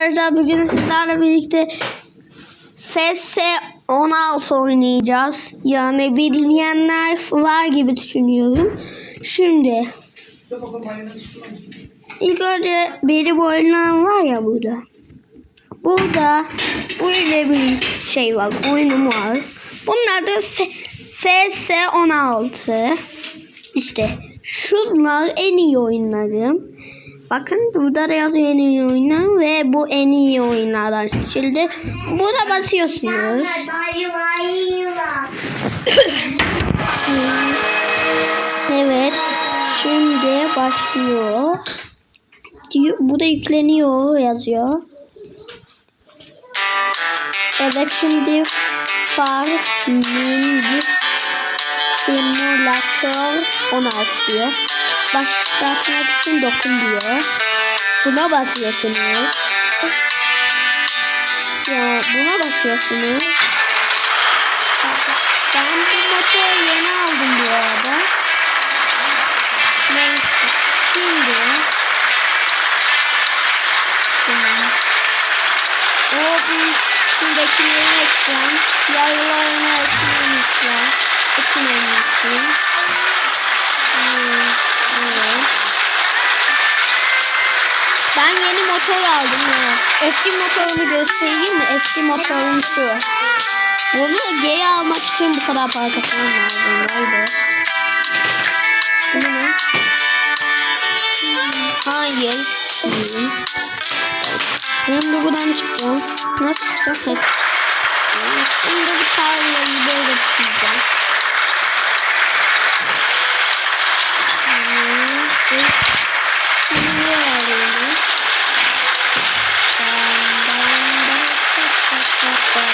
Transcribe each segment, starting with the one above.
Arkadaşlar bugün sizlerle birlikte FS 16 oynayacağız. Yani bilmeyenler var gibi düşünüyorum. Şimdi ilk önce benim oyunlarım var ya burada. Burada böyle bir şey var. Oyunum var. Bunlar da F- FS 16. İşte şunlar en iyi oyunlarım. Bakın burada da yazıyor en iyi oyunlar ve bu en iyi oyunlardan seçildi. Buna basıyorsunuz. evet. Şimdi başlıyor. Bu da yükleniyor yazıyor. Evet şimdi Farming Simulator 16 diyor. Başlatmak için dokun diyor. Buna basıyorsunuz. Ya buna basıyorsunuz. Ben bu motoru yeni aldım bu arada. Neyse. Şimdi. O bu üstündekileri ekran. Yaylarına ekran ekran. Ben yeni motor aldım ya. Eski motorumu göstereyim mi? Eski motorum şu. Bunu geri almak için bu kadar para katmam lazım. Vay be. Bu ne? Hayır. Değil. Şimdi buradan çıkacağım. Nasıl çıkacağım? Şimdi bu tarlayı böyle tutacağım. どう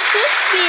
すっけ